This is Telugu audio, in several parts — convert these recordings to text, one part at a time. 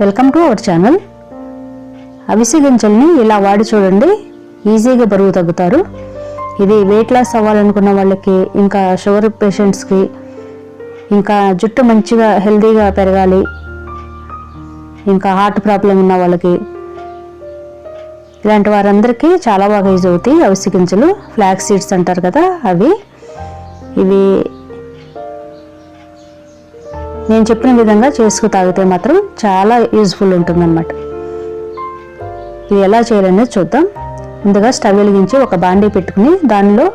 వెల్కమ్ టు అవర్ ఛానల్ అవిసె గింజల్ని ఇలా వాడి చూడండి. ఈజీగా బరువు తగ్గుతారు. ఇది వెయిట్ లాస్ అవ్వాలనుకున్న వాళ్ళకి ఇంకా షుగర్ పేషెంట్స్కి ఇంకా జుట్టు మంచిగా హెల్తీగా పెరగాలి. ఇంకా హార్ట్ ప్రాబ్లం ఉన్న వాళ్ళకి. ఇలాంటి వారందరికీ చాలా బాగా యూజ్ అవుతాయి అవిసె గింజలు ఫ్లాక్ సీడ్స్ అంటారు కదా అవి. ఇవి నేను చెప్పిన విధంగా చేసుకు తాగితే మాత్రం చాలా యూజ్ఫుల్ ఉంటుందన్నమాట. ఇది ఎలా చేయాలనేది చూద్దాం. ముందుగా స్టవ్ వెలిగించి ఒక బాండీ పెట్టుకుని దానిలో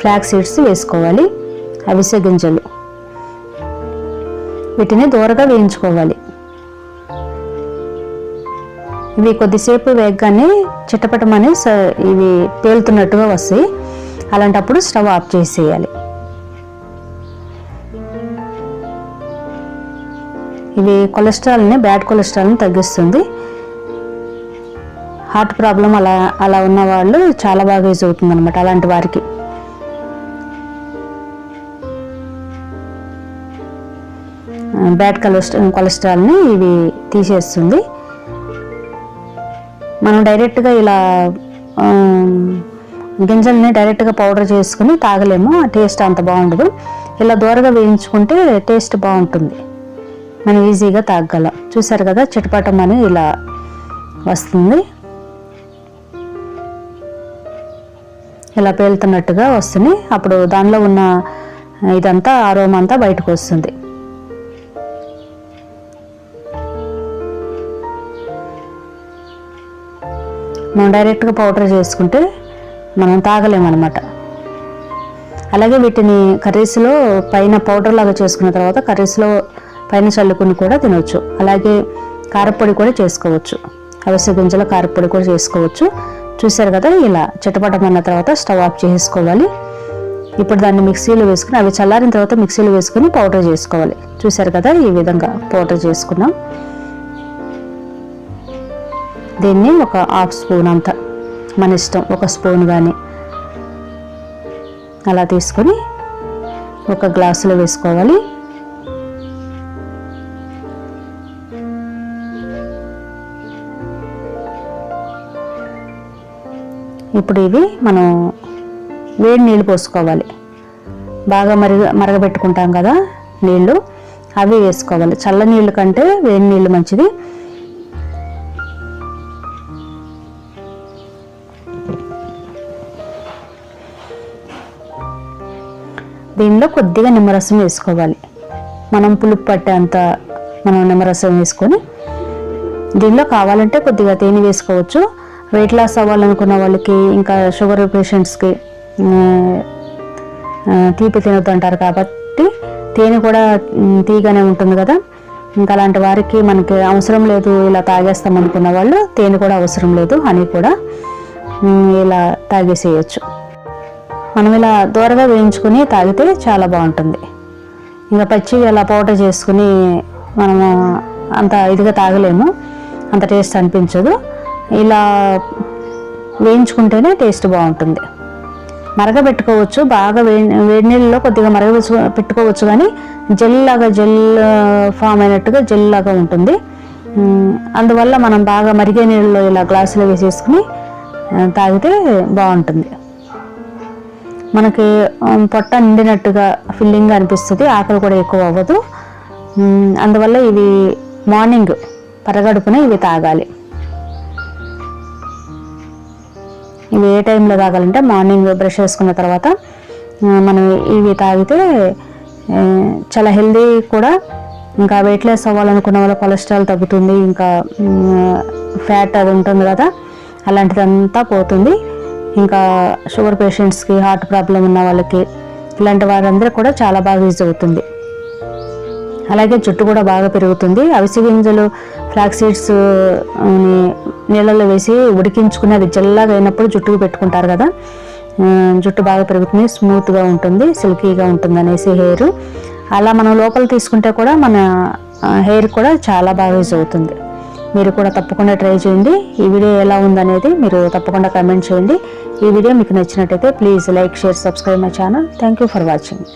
ఫ్లాక్ సీడ్స్ వేసుకోవాలి. అవిసె గింజలు. వీటిని దూరగా వేయించుకోవాలి. ఇవి కొద్దిసేపు వేగగానే చిట్టపటమని స- ఇవి తేలుతున్నట్టుగా వస్తాయి. అలాంటప్పుడు స్టవ్ ఆఫ్ చేసేయాలి. ఇవి కొలెస్ట్రాల్ని బ్యాడ్ కొలెస్ట్రాల్ని తగ్గిస్తుంది. హార్ట్ ప్రాబ్లం అలా అలా ఉన్న వాళ్ళు చాలా బాగా యూజ్ అవుతుంది అనమాట అలాంటి వారికి. బ్యాడ్ కొలెస్ట్రా కొలెస్ట్రాల్ని ఇవి తీసేస్తుంది. మనం డైరెక్ట్గా ఇలా గింజల్ని డైరెక్ట్గా పౌడర్ చేసుకుని తాగలేము టేస్ట్ అంత బాగుండదు. ఇలా దూరగా వేయించుకుంటే టేస్ట్ బాగుంటుంది. మనం ఈజీగా తాగగలం. చూసారు కదా చిటపటం అని ఇలా వస్తుంది. ఇలా పేలుతున్నట్టుగా వస్తుంది. అప్పుడు దానిలో ఉన్న ఇదంతా ఆరోమ అంతా బయటకు వస్తుంది. మనం డైరెక్ట్గా పౌడర్ చేసుకుంటే మనం తాగలేమన్నమాట. అలాగే వీటిని కర్రీస్లో పైన పౌడర్ లాగా చేసుకున్న తర్వాత కర్రీస్లో పైన చల్లుకుని కూడా తినవచ్చు అలాగే కారపొడి కూడా చేసుకోవచ్చు. అవిసె గింజల కారపొడి కూడా చేసుకోవచ్చు. చూసారు కదా ఇలా చిటపటమన్న తర్వాత స్టవ్ ఆఫ్ చేసుకోవాలి. ఇప్పుడు దాన్ని మిక్సీలో వేసుకుని అవి చల్లారిన తర్వాత మిక్సీలో వేసుకుని పౌడర్ చేసుకోవాలి. చూసారు కదా ఈ విధంగా పౌడర్ చేసుకున్నాం. దీన్ని ఒక హాఫ్ స్పూన్ అంత మన ఇష్టం ఒక స్పూన్ కానీ అలా తీసుకొని ఒక గ్లాసులో వేసుకోవాలి. ఇప్పుడు ఇవి మనం వేడి నీళ్ళు పోసుకోవాలి. బాగా మరగ మరగబెట్టుకుంటాం కదా నీళ్ళు. అవి వేసుకోవాలి. చల్ల నీళ్ళు కంటే వేడి నీళ్ళు మంచిది. దీనిలో కొద్దిగా నిమ్మరసం వేసుకోవాలి. మనం పులుపు పట్టేంత మనం నిమ్మరసం వేసుకొని దీనిలో కావాలంటే కొద్దిగా తేనె వేసుకోవచ్చు. వెయిట్ లాస్ అవ్వాలనుకున్న వాళ్ళకి ఇంకా షుగర్ పేషెంట్స్కి తీపి తినొద్దు అంటారు కాబట్టి తేనె కూడా తీగానే ఉంటుంది కదా. ఇంకా అలాంటి వారికి మనకి అవసరం లేదు ఇలా తాగేస్తాం అనుకున్న వాళ్ళు తేనె కూడా అవసరం లేదు హనీ కూడా ఇలా తాగేసేయచ్చు. మనం ఇలా దూరగా వేయించుకుని తాగితే చాలా బాగుంటుంది. ఇంకా పచ్చి ఇలా పౌడర్ చేసుకుని మనము అంత ఇదిగా తాగలేము అంత టేస్ట్ అనిపించదు. ఇలా వేయించుకుంటేనే టేస్ట్ బాగుంటుంది. మరగబెట్టుకోవచ్చు బాగా వే వేడి నీళ్ళలో కొద్దిగా మరగ పెట్టుకోవచ్చు కానీ జెల్ లాగా జెల్ ఫామ్ అయినట్టుగా జెల్ లాగా ఉంటుంది. అందువల్ల మనం బాగా మరిగే నీళ్ళలో ఇలా గ్లాసులో వేసేసుకుని తాగితే బాగుంటుంది. మనకి పొట్ట నిండినట్టుగా ఫిల్లింగ్ అనిపిస్తుంది ఆకలి కూడా ఎక్కువ అవ్వదు. అందువల్ల ఇవి మార్నింగ్ పరగడుపున ఇవి తాగాలి. ఇవి ఏ టైంలో తాగాలంటే మార్నింగ్ బ్రష్ చేసుకున్న తర్వాత మనం ఇవి తాగితే చాలా హెల్దీ కూడా. ఇంకా వెయిట్ లెస్ అవ్వాలనుకున్న వాళ్ళ కొలెస్ట్రాల్ తగ్గుతుంది ఇంకా ఫ్యాట్ అది ఉంటుంది కదా అలాంటిదంతా పోతుంది. ఇంకా షుగర్ పేషెంట్స్కి హార్ట్ ప్రాబ్లం ఉన్న వాళ్ళకి ఇలాంటి వారందరూ కూడా చాలా బాగా యూజ్ అవుతుంది. అలాగే జుట్టు కూడా బాగా పెరుగుతుంది. అవిసె గింజలు ఫ్లాక్ సీడ్స్ నీళ్ళలో వేసి ఉడికించుకుని అది జల్లాగా అయినప్పుడు జుట్టుకు పెట్టుకుంటారు కదా. జుట్టు బాగా పెరుగుతుంది స్మూత్గా ఉంటుంది సిల్కీగా ఉంటుంది అనేసి హెయిర్. అలా మనం లోపల తీసుకుంటే కూడా మన హెయిర్ కూడా చాలా బాగా యూజ్ అవుతుంది. మీరు కూడా తప్పకుండా ట్రై చేయండి. ఈ వీడియో ఎలా ఉందనేది మీరు తప్పకుండా కమెంట్ చేయండి. ఈ వీడియో మీకు నచ్చినట్టయితే please like share subscribe my channel thank you for watching